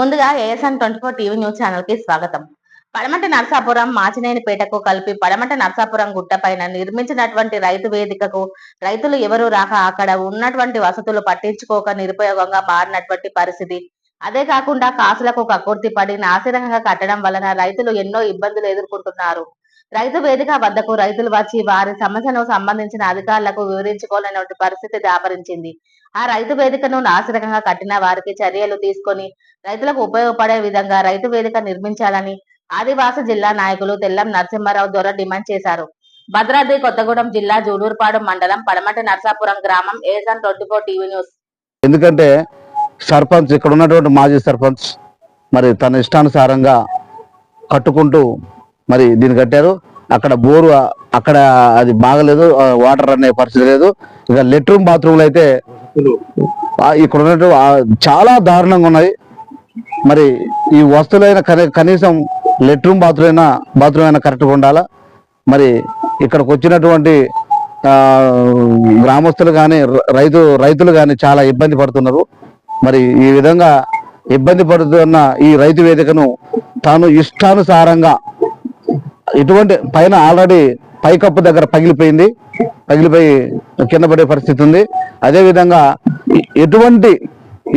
ముందుగా ASN twenty four TV news ఛానల్కి స్వాగతం. పడమట నర్సాపురం మాచినేనిపేటకు కలిపి పడమట నర్సాపురం గుట్టపైన నిర్మించినటువంటి రైతు వేదికకు రైతులు ఎవరు రాక అక్కడ ఉన్నటువంటి వసతులు పట్టించుకోక నిరుపయోగంగా మారినటువంటి పరిస్థితి. అదే కాకుండా కాసులకు కక్కుర్తి పడి నాసిరంగా కట్టడం వలన రైతులు ఎన్నో ఇబ్బందులు ఎదుర్కొంటున్నారు. రైతు వేదిక వద్దకు రైతులు వచ్చి వారి సమస్యను సంబంధించిన అధికారులకు వివరించుకోలేనటువంటి పరిస్థితి దాపరించింది ఆ రైతు వేదికను నాసిరకంగా కట్టిన వారికి చర్యలు తీసుకొని రైతులకు ఉపయోగపడే విధంగా రైతు వేదిక నిర్మించాలని ఆదివాస జిల్లా నాయకులు తెల్లం నరసింహారావు ద్వారా డిమాండ్ చేశారు. భద్రాద్రి కొత్తగూడెం జిల్లా జూలూరుపాడు మండలం పడమట నర్సాపురం గ్రామం ASN twenty four TV news. ఎందుకంటే సర్పంచ్ ఇక్కడ ఉన్నటువంటి మాజీ సర్పంచ్ మరి తన ఇష్టానుసారంగా కట్టుకుంటూ మరి దీన్ని కట్టారు. అక్కడ బోరు అక్కడ అది బాగలేదు వాటర్ అనే పరిస్థితి లేదు. ఇక లెట్రూమ్ బాత్రూమ్లు అయితే ఇక్కడ ఉన్నట్టు చాలా దారుణంగా ఉన్నాయి. మరి ఈ వస్తువులైన కనీసం లెట్రూమ్ బాత్రూమ్ అయినా బాత్రూమ్ అయినా కరెక్ట్గా ఉండాలా? మరి ఇక్కడికి వచ్చినటువంటి గ్రామస్తులు కానీ రైతు రైతులు కానీ చాలా ఇబ్బంది పడుతున్నారు. మరి ఈ విధంగా ఇబ్బంది పడుతున్న ఈ రైతు వేదికను తాను ఇష్టానుసారంగా ఇటువంటి పైన ఆల్రెడీ పైకప్పు దగ్గర పగిలిపోయింది. పగిలిపోయి కింద పడే పరిస్థితి ఉంది. అదేవిధంగా ఎటువంటి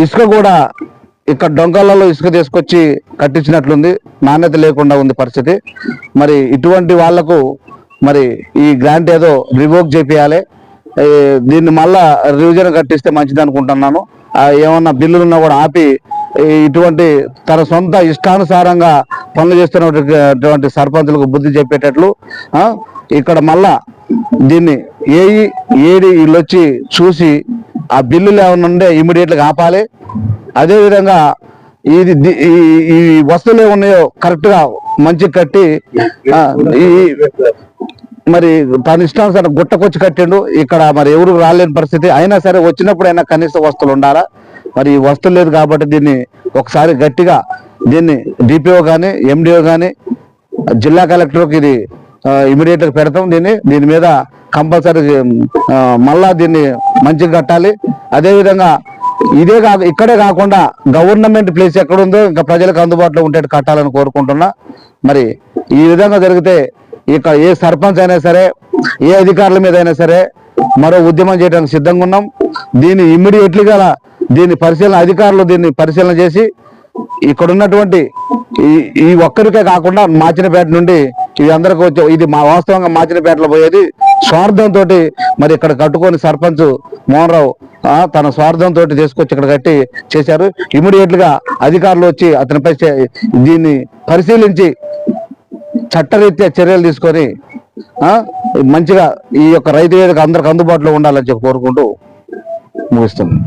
ఇసుక కూడా ఇక్కడ డొంకలలో ఇసుక తీసుకొచ్చి కట్టించినట్లుంది. నాణ్యత లేకుండా ఉంది పరిస్థితి. మరి ఇటువంటి వాళ్ళకు మరి ఈ గ్రాంట్ ఏదో రివోక్ చేపియాలి. దీన్ని మళ్ళా రివిజన్ కట్టిస్తే మంచిది అనుకుంటున్నాను ఏమన్నా బిల్లులు ఉన్నా కూడా ఆపి ఇటువంటి తన సొంత ఇష్టానుసారంగా పనులు చేస్తున్నటువంటి సర్పంచులకు బుద్ధి చెప్పేటట్లు ఇక్కడ మళ్ళా దీన్ని ఏ ఏడి వీళ్ళు వచ్చి చూసి ఆ బిల్లులు ఏమైనా ఉండే ఇమీడియట్గా ఆపాలి. అదేవిధంగా ఇది ఈ ఈ వస్తువులు ఏమున్నాయో కరెక్ట్గా మంచి కట్టి ఈ మరి తన ఇష్టానుసారం గుట్టకొచ్చి కట్టిండు. ఇక్కడ మరి ఎవరు రాలేని పరిస్థితి. అయినా సరే వచ్చినప్పుడు అయినా కనీస వస్తువులు ఉండాలా? మరి వస్తలేదు వస్తువులు లేదు కాబట్టి దీన్ని ఒకసారి గట్టిగా దీన్ని డిపిఓ కానీ ఎండిఓ కానీ జిల్లా కలెక్టర్కి ఇది ఇమీడియట్గా పెడతాం. దీన్ని దీని మీద కంపల్సరీ మళ్ళా దీన్ని మంచిగా కట్టాలి. అదేవిధంగా ఇదే కాక ఇక్కడే కాకుండా గవర్నమెంట్ ప్లేస్ ఎక్కడ ఉందో ఇంకా ప్రజలకు అందుబాటులో ఉండేట్టు కట్టాలని కోరుకుంటున్నా. మరి ఈ విధంగా జరిగితే ఇక్కడ ఏ సర్పంచ్ అయినా సరే ఏ అధికారుల మీద అయినా సరే మరో ఉద్యమం చేయడానికి సిద్ధంగా ఉన్నాం. దీన్ని ఇమ్మీడియట్లీగా దీన్ని పరిశీలన అధికారులు దీన్ని పరిశీలన చేసి ఇక్కడ ఉన్నటువంటి ఈ ఈ ఒక్కరికే కాకుండా మాచినపేట నుండి ఇది అందరికి వచ్చే ఇది మా వాస్తవంగా మాచినపేటలో పోయేది స్వార్థంతో మరి ఇక్కడ కట్టుకొని సర్పంచ్ మోహన్ రావు తన స్వార్థంతో తీసుకొచ్చి ఇక్కడ కట్టి చేశారు. ఇమీడియట్గా అధికారులు వచ్చి అతనిపై దీన్ని పరిశీలించి చట్టరీత్యా చర్యలు తీసుకొని మంచిగా ఈ యొక్క రైతు వేదిక అందరికి అందుబాటులో ఉండాలని చెప్పి కోరుకుంటూ ముగిస్తున్నాను.